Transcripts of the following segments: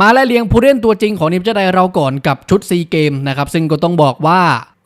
มาและเลียงผู้เล่นตัวจริงของทีมชาติไทยเราก่อนกับชุดซีเกมนะครับซึ่งก็ต้องบอกว่า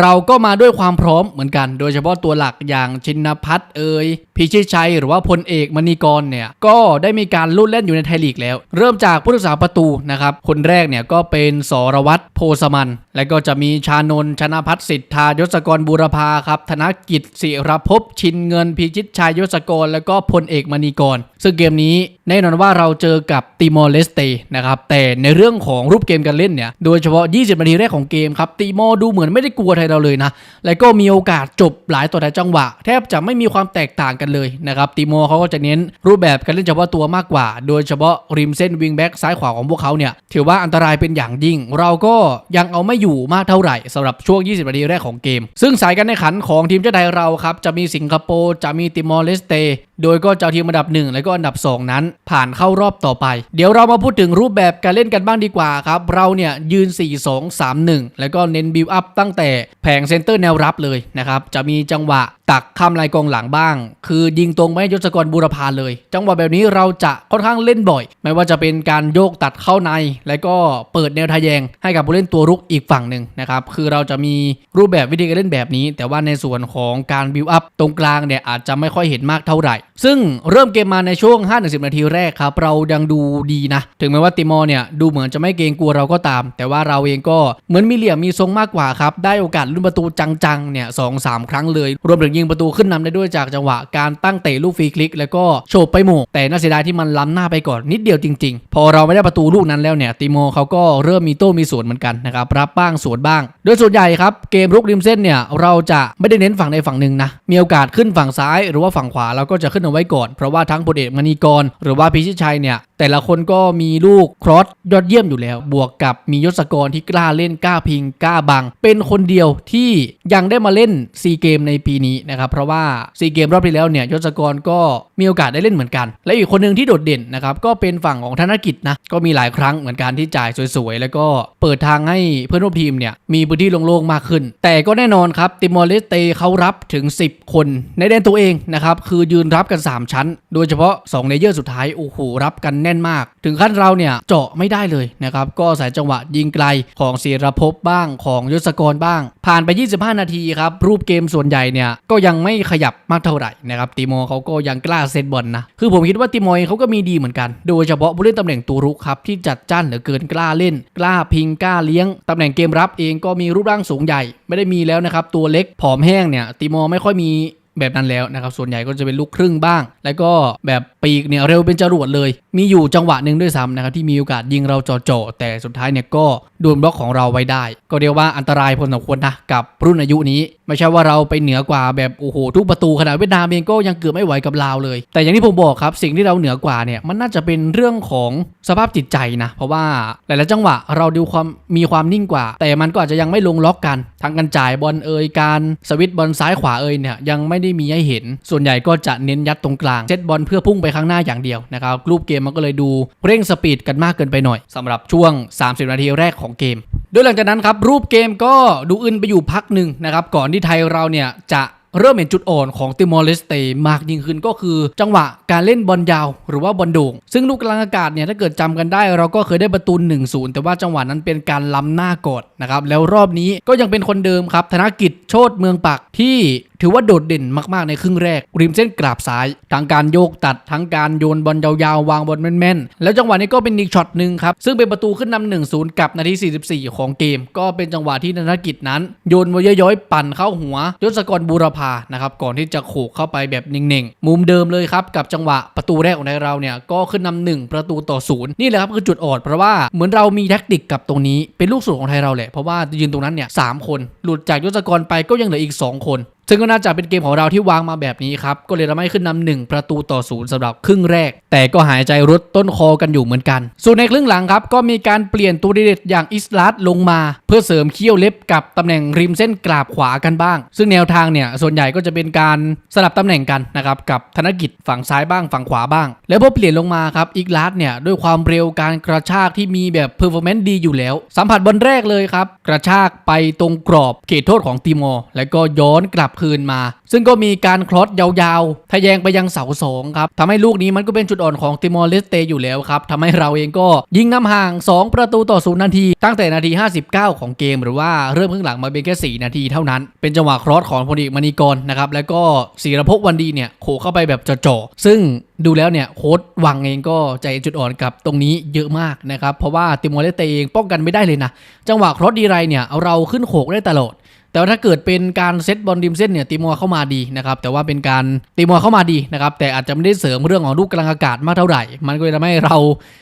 เราก็มาด้วยความพร้อมเหมือนกัน โดยเฉพาะตัวหลักอย่างชินพัฒน์เอ่ยพิชิตชัยหรือว่าพลเอกมณีกรเนี่ยก็ได้มีการลุ้นเล่นอยู่ในไทยลีกแล้ว เริ่มจากผู้รักษาประตูนะครับคนแรกเนี่ยก็เป็นสรวัตรโพสมัน และก็จะมีชานนชนะพัฒน์สิทธายศกรบูรพาครับธนกิจศิรภพชินเงิน พิชิตชัยยศกร แล้วก็พลเอกมณีกร ซึ่งเกมนี้แน่นอนว่าเราเจอกับติมอร์เลสเตนะครับแต่ในเรื่องของรูปเกมการเล่นเนี่ยโดยเฉพาะ 20 นาทีแรกของเกมครับติมอร์ดูเหมือนไม่ได้กลัวไทยเราเลยนะ แล้วก็มีโอกาสจบหลายต่อหลายจังหวะ แทบจะไม่มีความแตกต่างกันเลยนะครับติโมเขาก็จะเน้นรูปแบบการเล่นเฉพาะตัวมากกว่า โดยเฉพาะริมเส้นวิงแบ็กซ้ายขวาของพวกเขาเนี่ยถือว่าอันตรายเป็นอย่างยิ่ง เราก็ยังเอาไม่อยู่มากเท่าไหร่สำหรับช่วง 20 นาทีแรกของเกม ซึ่งสายการแข่งขันของทีมชาติไทยเราครับจะมีสิงคโปร์จะมีติมอร์เลสเตโดยก็จะเอาทีมอันดับ 1 และก็อันดับ 2 นั้น ผ่านเข้ารอบต่อไป เดี๋ยวเรามาพูดถึงรูปแบบการเล่นกันบ้างดีกว่าครับ เราเนี่ยยืน 4 2 3 1 แล้วก็เน้นบิวอัพตั้งแต่แผงเซนเตอร์แนวรับเลยนะครับ จะมีจังหวะตักข้ามลายกองหลังบ้าง คือยิงตรงไปยศกรบูรพาเลย จังหวะแบบนี้เราจะค่อนข้างเล่นบ่อย ไม่ว่าจะเป็นการโยกตัดเข้าใน แล้วก็เปิดแนวทะแยง ให้กับผู้เล่นตัวรุกอีกฝั่งหนึ่งนะครับ คือเราจะมีรูปแบบวิธีการเล่นแบบนี้ แต่ว่าในส่วนของการบิวอัพตรงกลางเนี่ยอาจจะไม่ค่อยเห็นมากเท่าไหร่ซึ่งเริ่มเกมมาในช่วง 5-10 นาทีแรกครับ เรายังดูดีนะ ถึงแม้ว่าติมอร์เนี่ย ดูเหมือนจะไม่เกรงกลัวเราก็ตาม แต่ว่าเราเองก็เหมือนมีเหลี่ยมมีทรงมากกว่าครับ ได้โอกาสลุ้นประตูจังๆ เนี่ยสองสามครั้งเลย รวมถึงยิงประตูขึ้นนำได้ด้วยจากจังหวะการตั้งเตะลูกฟรีคลิก แล้วก็โฉบไปหมกแต่น่าเสียดายที่มันล้ำหน้าไปก่อนนิดเดียวจริง ๆ พอเราไม่ได้ประตูลูกนั้นแล้วเนี่ยติโมเขาก็เริ่มมีโต้มีสวนเหมือนกันนะครับรับบ้างสวนบ้าง โดยส่วนใหญ่ครับเกมรุกริมเส้นเนี่ยเราจะไม่ได้เน้นฝั่งใดฝั่งหนึ่งนะมีโอกาสขึ้นฝั่งซ้ายหรือว่าฝั่งขวาเราก็จะขึ้นเอาไว้ก่อน เพราะว่าทั้งพลเอกมณีกร หรือว่าพิชิตชัยเนี่ยแต่ละคนก็มีลูกครอสยอดเยี่ยมอยู่แล้ว บวกกับมียศกรที่กล้าเล่นกล้าพิงกล้าบัง เป็นคนเดียวที่ยังได้มาเล่นซีเกมในปีนี้นะครับเพราะว่าซีเกมรอบที่แล้วเนี่ยยศกรก็มีโอกาสได้เล่นเหมือนกัน และอีกคนหนึ่งที่โดดเด่นนะครับก็เป็นฝั่งของธนกิจนะก็มีหลายครั้งเหมือนกันที่จ่ายสวยๆ แล้วก็เปิดทางให้เพื่อนร่วมทีมเนี่ยมีพื้นที่โล่งๆมากขึ้น แต่ก็แน่นอนครับติมอร์เลสเตเขารับถึง 10 คนในแดนตัวเองนะครับคือยืนรับกัน 3 ชั้น โดยเฉพาะ2เลเยอร์สุดท้ายโอ้โหรับกันแน่นมาก ถึงขั้นเราเนี่ยเจาะไม่ได้เลยนะครับก็อายจังหวะยิงไกลของเสียรภพบ้างของยศกรบ้าง ผ่านไป 25 นาทีครับรูปเกมส่วนใหญ่เนี่ยก็ยังไม่ขยับมากเท่าไหร่นะครับติโมเขาก็ยังกล้าเซตบอลนะคือผมคิดว่าติโมองเขาก็มีดีเหมือนกัน โดยเฉพาะผู้เล่นตำแหน่งตัวรุกครับที่จัดจ้านเหลือเกินกล้าเล่น กล้าพิงกล้าเลี้ยงตำแหน่งเกมรับเองก็มีรูปร่างสูงใหญ่ ไม่ได้มีแล้วนะครับตัวเล็กผอมแห้งเนี่ยติโมไม่ค่อยมี แบบนั้นแล้วนะครับ ส่วนใหญ่ก็จะเป็นลูกครึ่งบ้าง แล้วก็แบบปีกเนี่ยเร็วเป็นจรวดเลย มีอยู่จังหวะหนึ่งด้วยซ้ำนะครับที่มีโอกาสยิงเราจ่อๆแต่สุดท้ายเนี่ยก็โดนบล็อกของเราไว้ได้ ก็เรียกว่าอันตรายพอสมควรนะกับรุ่นอายุนี้ไม่ใช่ว่าเราไปเหนือกว่าแบบโอ้โหทุกประตูขนาดเวียดนามเองก็ยังเกือบไม่ไหวกับลาวเลย แต่อย่างที่ผมบอกครับสิ่งที่เราเหนือกว่าเนี่ยมันน่าจะเป็นเรื่องของสภาพจิตใจนะ เพราะว่าหลายๆจังหวะเราดูความมีความนิ่งกว่า แต่มันก็อาจจะยังไม่ลงล็อกกันทั้งการจ่ายบอลเอ่ยการสวิตช์บอลซ้ายขวาเอ่ยเนี่ยยังไม่ได้มีให้เห็น ส่วนใหญ่ก็จะเน้นยัดตรงกลางเซตบอลเพื่อพุ่งไปข้างหน้าอย่างเดียวนะครับรูปเกมมันก็เลยดูเร่งสปีดกันมากเกินไปหน่อยสำหรับช่วง 30 นาทีแรกของเกม โดยหลังจากนั้นครับรูปเกมก็ดูอึนไปอยู่พักหนึ่งนะครับก่อนที่ไทยเราเนี่ยจะเริ่มเห็นจุดอ่อนของติมอร์เลสเตมากยิ่งขึ้นก็คือ จังหวะการเล่นบอลยาวหรือว่าบอลโด่งซึ่งลูกกลางอากาศเนี่ยถ้าเกิดจำกันได้ เราก็เคยได้ประตู1-0แต่ว่าจังหวะนั้นเป็นการล้ำหน้ากอด นะครับแล้วรอบนี้ก็ยังเป็นคนเดิมครับธนกิจโชตเมืองปักที่ถือว่าโดดเด่นมากๆในครึ่งแรก ริมเส้นกราบซ้ายทั้งการโยกตัดทั้งการโยนบอลยาวๆ วางบอลแม่นๆ แล้วจังหวะนี้ก็เป็นอีกช็อตหนึ่งครับ ซึ่งเป็นประตูขึ้นนำหนึ่งศูนย์กับนาที 44 ของเกม ก็เป็นจังหวะที่ธนกิจนั้น โยนวย้อยๆ ปั่นเข้าหัวยศกรบูรพานะครับก่อนที่จะโขกเข้าไปแบบเน่งๆ มุมเดิมเลยครับกับจังหวะประตูแรกของเราเนี่ยก็ขึ้นนำหนึ่งประตูต่อศูนย์นี่แหละครับคือจุดอ่อนเพราะว่าเหมือนเรามีแท็กติกกับตรงนี้เป็นลูกสูตรของไทยเราแหละเพราะว่ายืนตรงนั้นเนี่ยสามคน หลุดจากยศกรไปก็ยังเหลืออีก 2 คน ซึ่งก็น่าจะเป็นเกมของเราที่วางมาแบบนี้ครับ ก็เลยทำให้ขึ้นนำหนึ่งประตูต่อศูนย์สำหรับครึ่งแรก แต่ก็หายใจรุดต้นคอกันอยู่เหมือนกัน ส่วนในครึ่งหลังครับ ก็มีการเปลี่ยนตัวเด็ดอย่างอิสลัดลงมา เพื่อเสริมเขี้ยวเล็บกับตำแหน่งริมเส้นกราบขวากันบ้าง ซึ่งแนวทางเนี่ยส่วนใหญ่ก็จะเป็นการสลับตำแหน่งกันนะครับกับธนกิจฝั่งซ้ายบ้างฝั่งขวาบ้าง แล้วพอเปลี่ยนลงมาครับอิกลัดเนี่ยด้วยความเร็วการกระชากที่มีแบบเพอร์ฟอร์แมนซ์ดีอยู่แล้ว สัมผัสบอลแรกเลยครับกระชากไปตรงกรอบเขตโทษของติมอร์แล้วก็ย้อนกลับคืนมา ซึ่งก็มีการคลอสยาวๆ ทะแยงไปยังเสาสองครับทำให้ลูกนี้มันก็เป็นจุดอ่อนของติมอร์เลสเตอยู่แล้วครับทำให้เราเองก็ยิงนำห่าง 2 ประตูต่อศูนย์นาที ตั้งแต่นาที 59 ของเกม หรือว่าเริ่มครึ่งหลังมาเป็นแค่ 4 นาทีเท่านั้น เป็นจังหวะครอสของพลเอกมณีกรนะครับแล้วก็ศิรภพวันดีเนี่ยโขเข้าไปแบบจ่อๆซึ่งดูแล้วเนี่ยโค้ดวังเองก็ใจจุดอ่อนกับตรงนี้เยอะมากนะครับ เพราะว่าติมอร์เลสเตเองป้องกันไม่ได้เลยนะ จังหวะครอสดีไรเนี่ยเราขึ้นโขกได้ตลอด แต่ว่าถ้าเกิดเป็นการเซตบอลริมเส้นเนี่ยติมอร์เข้ามาดีนะครับแต่ว่าเป็นการติมอร์เข้ามาดีนะครับแต่อาจจะไม่ได้เสริมเรื่องของลูกกลางอากาศมากเท่าไหร่ มันก็เลยทำให้เรา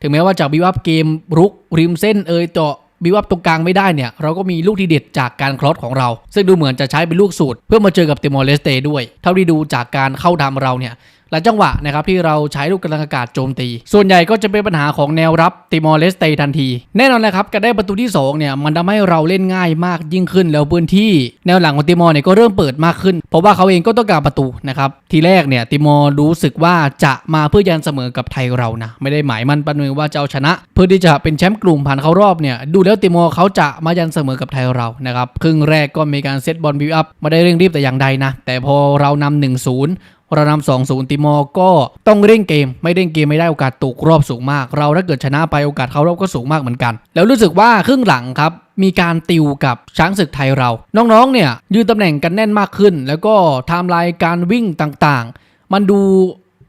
ถึงแม้ว่าจะบิวอัพเกมรุกริมเส้นเอยเจาะบิวอัพตรงกลางไม่ได้เนี่ยเราก็มีลูกที่เด็ดจากการคลอสของเรา ซึ่งดูเหมือนจะใช้เป็นลูกสูตร เพื่อมาเจอกับติมอร์เลสเตด้วย เท่าที่ดูจากการเข้าทำเราเนี่ยหลายจังหวะนะครับที่เราใช้ลูกกำลังอากาศโจมตี ส่วนใหญ่ก็จะเป็นปัญหาของแนวรับติมอร์เลสเตทันที แน่นอนเลยครับการได้ประตูที่2เนี่ยมันทำให้เราเล่นง่ายมากยิ่งขึ้นแล้วพื้นที่ แนวหลังของติมอร์เนี่ยก็เริ่มเปิดมากขึ้น เพราะว่าเขาเองก็ต้องการประตูนะครับทีแรกเนี่ยติมอร์รู้สึกว่าจะมาเพื่อยันเสมอกับไทยเรานะไม่ได้หมายมั่นปั้นมือว่าจะเอาชนะ เพื่อที่จะเป็นแชมป์กลุ่มผ่านเข้ารอบเนี่ยดูแล้วติมอร์เขาจะมายันเสมอกับไทยเรานะครับครึ่งแรกก็มีการเซตบอลบิวอัพไม่ได้เร่งรีบแต่อย่างใดนะแต่พอเรานำ1-0 เรานำสองศูนย์ติมอร์ก็ต้องเร่งเกม ไม่เร่งเกมไม่ได้โอกาสตกรอบสูงมาก เราถ้าเกิดชนะไปโอกาสเข้ารอบก็สูงมากเหมือนกัน แล้วรู้สึกว่าครึ่งหลังครับมีการติวกับช้างศึกไทยเรา น้องๆเนี่ยยืนตำแหน่งกันแน่นมากขึ้น แล้วก็ไทม์ไลน์การวิ่งต่างๆ มันดู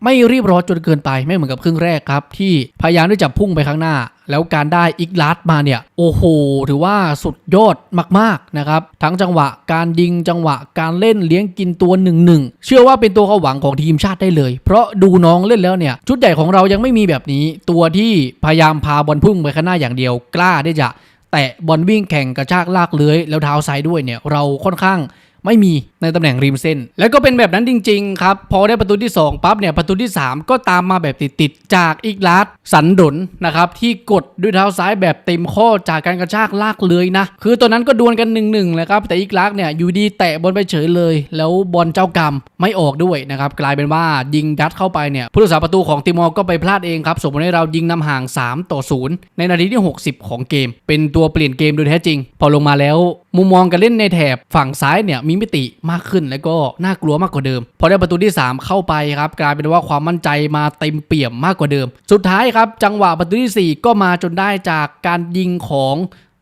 ไม่รีบร้อนจนเกินไปไม่เหมือนกับครึ่งแรกครับ ที่พยายามที่จะพุ่งไปข้างหน้า แล้วการได้อีกลัดมาเนี่ย โอ้โหถือว่าสุดยอดมากๆนะครับ ทั้งจังหวะการยิงจังหวะการเล่นเลี้ยงกินตัวหนึ่งหนึ่งเชื่อว่าเป็นตัวเขาหวังของทีมชาติได้เลย เพราะดูน้องเล่นแล้วเนี่ย ชุดใหญ่ของเรายังไม่มีแบบนี้ ตัวที่พยายามพาบอลพุ่งไปข้างหน้าอย่างเดียว กล้าที่จะแตะบอลวิ่งแข่งกระชากลากเลื้อยแล้วเท้าซ้ายด้วยเนี่ยเราค่อนข้างไม่มีในตำแหน่งริมเส้น แล้วก็เป็นแบบนั้นจริง ๆ ครับ พอได้ประตูที่ 2 ปั๊บเนี่ยประตูที่ 3 ก็ตามมาแบบติดๆจากอีกลาดสันดนนะครับที่กดด้วยเท้าซ้ายแบบเต็มข้อจากการกระชากลากเลยนะ คือตอนนั้นก็ดวลกัน1นึเลยครับแต่อีกลากเนี่ยอยู่ดีแตะบอลไปเฉยเลย แล้วบอลเจ้ากรรมไม่ออกด้วยนะครับกลายเป็นว่ายิงยัดเข้าไปเนี่ยผู้รักษาประตูของติมอร์ก็ไปพลาดเองครับส่งผลให้เรายิงนำห่าง 3 ต่อ 0 ในนาทีที่ 60 ของเกม เป็นตัวเปลี่ยนเกมโดยแท้จริง พอลงมาแล้วมุมมองการเล่นในแถบฝั่งซ้ายเนี่ยมีมิติมากขึ้นแล้วก็น่ากลัวมากกว่าเดิม พอได้ประตูที่ 3 เข้าไปครับกลายเป็นว่าความมั่นใจมาเต็มเปี่ยมมากกว่าเดิม สุดท้ายครับจังหวะประตูที่ 4 ก็มาจนได้จากการยิงของ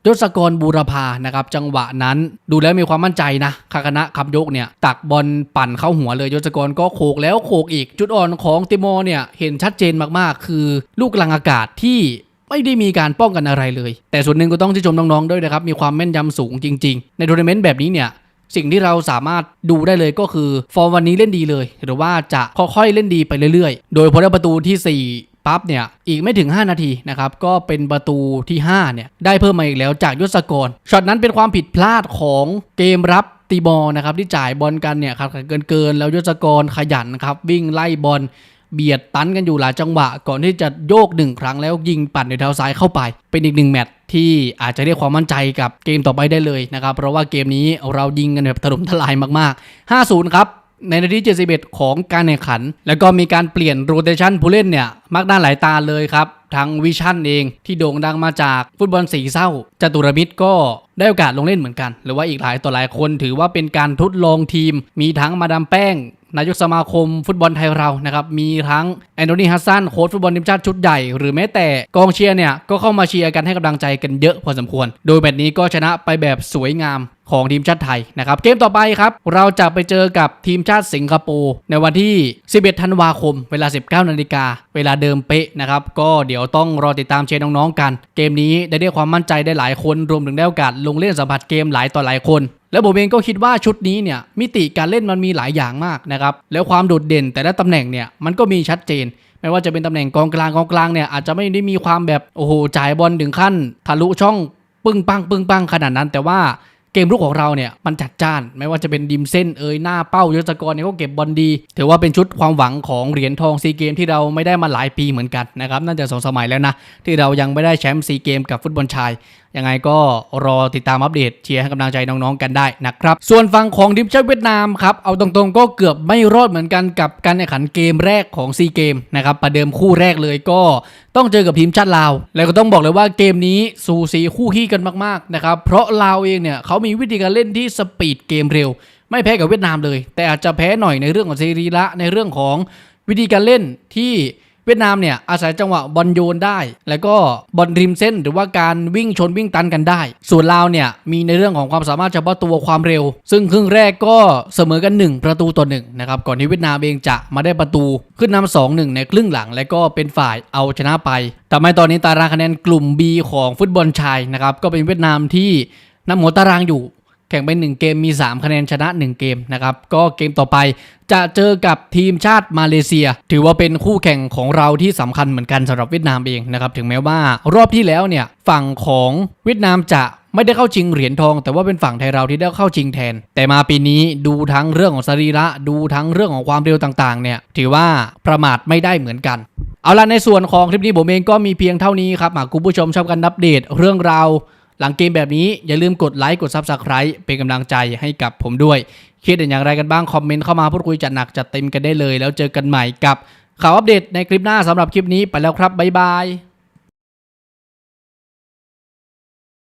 ยศกรบูรพานะครับจังหวะนั้นดูแล้วมีความมั่นใจนะคาคณะคำยกเนี่ยตักบอลปั่นเข้าหัวเลยยศกรก็โขกแล้วโขกอีก จุดอ่อนของติโมเนี่ยเห็นชัดเจนมากๆ คือลูกลางอากาศที่ไม่ได้มีการป้องกันอะไรเลย แต่ส่วนหนึ่งก็ต้องชื่นชมน้องๆด้วยนะครับ มีความแม่นยำสูงจริง ๆ ในทัวร์นาเมนต์แบบนี้เนี่ย สิ่งที่เราสามารถดูได้เลยก็คือฟอร์มวันนี้เล่นดีเลย หรือว่าจะค่อยๆเล่นดีไปเรื่อยๆ โดยพอได้ประตูทีสี่ 4ปั๊บเนี่ยอีกไม่ถึง 5 นาทีนะครับก็เป็นประตูที่5เนี่ยได้เพิ่มมาอีกแล้วจากยศกรช็อตนั้นเป็นความผิดพลาดของเกมรับตีบอลนะครับที่จ่ายบอลกันเนี่ยครับเกินเกินๆแล้วยศกรขยันครับวิ่งไล่บอล เบียดตันกันอยู่หลายจังหวะ ก่อนที่จะโยกหนึ่งครั้งแล้วยิงปั่นในเท้าซ้ายเข้าไป เป็นอีกหนึ่งแมตช์ที่อาจจะเรียกความมั่นใจกับเกมต่อไปได้เลยนะครับ เพราะว่าเกมนี้เรายิงกันแบบถล่มทลายมากๆ 5-0 ครับในนาที 71 ของการแข่งขัน แล้วก็มีการเปลี่ยนโรเตชันผู้เล่นเนี่ยมากหน้าหลายตาเลยครับทางวิชั่นเองที่โด่งดังมาจากฟุตบอลสีเศร้าจตุรมิตรก็ได้โอกาสลงเล่นเหมือนกัน หรือว่าอีกหลายต่อหลายคนถือว่าเป็นการทดลองทีม มีทั้งมาดามแป้ง นายกสมาคมฟุตบอลไทยเรานะครับมีทั้งแอนโทนีฮัสซันโค้ชฟุตบอลทีมชาติชุดใหญ่ หรือแม้แต่กองเชียร์เนี่ยก็เข้ามาเชียร์กันให้กำลังใจกันเยอะพอสมควร โดยแบบนี้ก็ชนะไปแบบสวยงามของทีมชาติไทยนะครับเกมต่อไปครับ เราจะไปเจอกับทีมชาติสิงคโปร์ในวันที่ 11 ธันวาคม เวลา 19 นาฬิกา เวลาเดิมเป๊ะนะครับ ก็เดี๋ยวต้องรอติดตามเชียร์น้องๆกัน เกมนี้ได้เรียความมั่นใจได้หลายคน รวมถึงได้โอกาสลงเล่นสัมผัสเกมหลายต่อหลายคน แล้วผมเองก็คิดว่าชุดนี้เนี่ยมิติการเล่นมันมีหลายอย่างมากนะครับแล้วความโดดเด่นแต่ละตำแหน่งเนี่ยมันก็มีชัดเจนไม่ว่าจะเป็นตำแหน่งกองกลางกองกลางเนี่ยอาจจะไม่ได้มีความแบบโอ้โหจ่ายบอลถึงขั้นทะลุช่องปึ้งปังปึ้งปังขนาดนั้น แต่ว่าเกมรุกของเราเนี่ยมันจัดจ้าน ไม่ว่าจะเป็นดิมเส้นเอยหน้าเป้ายศกรเนี่ยก็เก็บบอลดี ถือว่าเป็นชุดความหวังของเหรียญทองซีเกมที่เราไม่ได้มาหลายปีเหมือนกันนะครับน่าจะสองสมัยแล้วนะที่เรายังไม่ได้แชมป์ซีเกมกับฟุตบอลชาย ยังไงก็รอติดตามอัปเดตเชียร์ให้กำลังใจน้องๆกันได้นะครับ ส่วนฝั่งของทีมชาติเวียดนามครับเอาตรงๆก็เกือบไม่รอดเหมือนกันกับการแข่งขันเกมแรกของซีเกมนะครับประเดิมคู่แรกเลยก็ต้องเจอกับทีมชาติลาว แล้วก็ต้องบอกเลยว่าเกมนี้สูสีคู่ขี้กันมากๆนะครับเพราะลาวเองเนี่ยเขามีวิธีการเล่นที่สปีดเกมเร็ว ไม่แพ้กับเวียดนามเลย แต่อาจจะแพ้หน่อยในเรื่องของสรีระในเรื่องของวิธีการเล่นที่ เวียดนามเนี่ยอาศัยจังหวะบอลโยนได้ แล้วก็บอลริมเส้นหรือว่าการวิ่งชนวิ่งตันกันได้ ส่วนลาวเนี่ยมีในเรื่องของความสามารถเฉพาะตัวความเร็ว ซึ่งครึ่งแรกก็เสมอกัน 1 ประตูต่อหนึ่งนะครับก่อนที่เวียดนามเองจะมาได้ประตูขึ้นนำสองหนึ่งในครึ่งหลัง และก็เป็นฝ่ายเอาชนะไปทำให้ตอนนี้ตารางคะแนนกลุ่ม B ของฟุตบอลชายนะครับก็เป็นเวียดนามที่นำหัวตารางอยู่ ข่งไป 1 เกมมี 3 คะแนนชนะ 1 เกมนะครับก็เกมต่อไปจะเจอกับทีมชาติมาเลเซีย ถือว่าเป็นคู่แข่งของเราที่สำคัญเหมือนกันสำหรับเวียดนามเองนะครับถึงแม้ว่ารอบที่แล้วเนี่ยฝั่งของเวียดนามจะไม่ได้เข้าชิงเหรียญทอง แต่ว่าเป็นฝั่งไทยเราที่ได้เข้าชิงแทน แต่มาปีนี้ดูทั้งเรื่องของสรีระดูทั้งเรื่องของความเร็วต่างๆเนี่ยถือว่าประมาทไม่ได้เหมือนกันเอาล่ะในส่วนของคลิปนี้ผมเองก็มีเพียงเท่านี้ครับหากคุณผู้ชมชอบกันอัปเดตเรื่องราว หลังเกมแบบนี้อย่าลืมกดไลค์กดซับสไคร b e เป็นกำลังใจให้กับผมด้วย คิดเห็นอย่างไรกันบ้าง คอมเมนต์เข้ามาพูดคุยจัดหนักจัดเต็มกันได้เลย แล้วเจอกันใหม่กับข่าวอัปเดตในคลิปหน้าสำหรับคลิปนี้ไปแล้วครับบ๊ายบาย